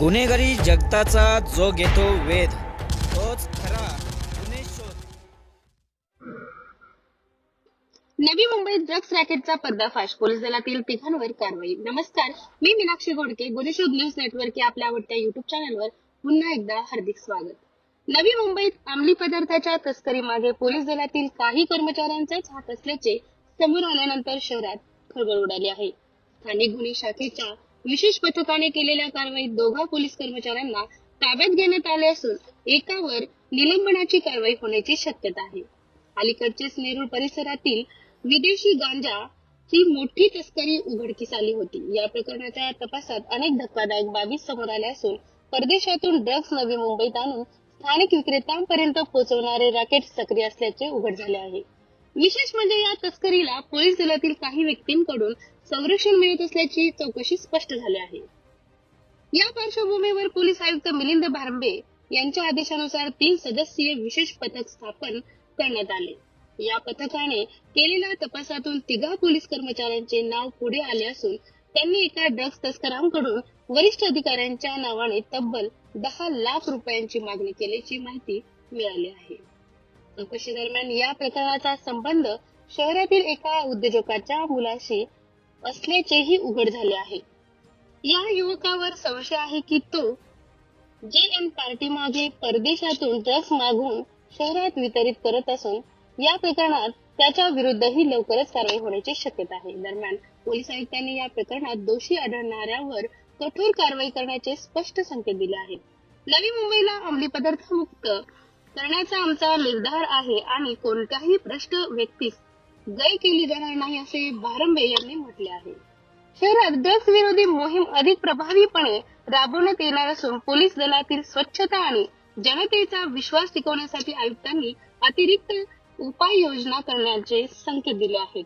गुन्हेगारी जगताचा जो घेतो वेध तोच खरा गुन्हे शोध. नवी मुंबईत ड्रग्स रॅकेटचा पर्दाफाश पोलीस दलातील तिघांवर कारवाई. नमस्कार मी मीनाक्षी गोडके गुन्हेशोध न्यूज नेटवर्क या आपल्या आवडत्या युट्यूब चॅनलवर पुन्हा एकदा हार्दिक स्वागत. नवी मुंबईत अंमली पदार्थाच्या तस्करी मागे पोलीस दलातील काही कर्मचाऱ्यांचाच हात असल्याचे समोर आल्यानंतर शहरात खळबळ उडाली आहे. स्थानिक गुन्हे शाखेच्या विशेष पथकाने केलेल्या कारवाईत दोघा पोलीस कर्मचाऱ्यांना ताब्यात घेण्यात आले असून एकावर निलंबनाची कारवाई होण्याची शक्यता आहे. अलीकडचेच नेरूळ परिसरातील विदेशी गांजा ही मोठी तस्करी उघडकीस आली होती. या प्रकरणाच्या तपासात अनेक धक्कादायक बाबी समोर आल्या असून परदेशातून ड्रग्ज नवी मुंबईत आणून स्थानिक विक्रेत्यांपर्यंत पोहोचवणारे रॅकेट सक्रिय असल्याचे उघड झाले आहे. विशेष म्हणजे या तस्करीला पोलीस दलातील काही व्यक्तींकडून संरक्षण मिळत असल्याची चौकशी स्पष्ट झाली आहे. या पार्श्वभूमीवर पोलीस आयुक्त मिलिंद भारंबे यांच्या आदेशानुसार तीन सदस्यीय विशेष पथक स्थापन करण्यात आले. या पथकाने केलेल्या तपासातून तिघा पोलीस कर्मचाऱ्यांचे नाव पुढे आले असून त्यांनी एका ड्रग्ज तस्करांकडून वरिष्ठ अधिकाऱ्यांच्या नावाने तब्बल दहा लाख रुपयांची मागणी केल्याची माहिती मिळाली आहे. चौकशी दरम्यान या प्रकरणाचा संबंध शहरातील एका उद्योजकाच्या मुलाशी असल्याचेही उघड झाले आहे. या युवकावर संशय आहे की तो जे एन पार्टी मागे परदेशातून ड्रग्ज मागून शहरात वितरित करत असून या प्रकरणात त्याच्या विरुद्धही लवकरच कारवाई होण्याची शक्यता आहे. दरम्यान पोलीस आयुक्तांनी या प्रकरणात दोषी आढळणाऱ्यावर कठोर कारवाई करण्याचे स्पष्ट संकेत दिले आहेत. नवी मुंबईला अंमली पदार्थ मुक्त करण्याचा आमचा निर्धार आहे आणि कोणत्याही भ्रष्ट व्यक्तीस गय केली जाणार नाही असे बारंबे यांनी म्हटले आहे. शहरात ड्रग्ज विरोधी मोहीम अधिक प्रभावीपणे राबवण्यात येणार असून पोलीस दलातील स्वच्छता आणि जनतेचा विश्वास टिकवण्यासाठी आयुक्तांनी अतिरिक्त उपाययोजना करण्याचे संकेत दिले आहेत.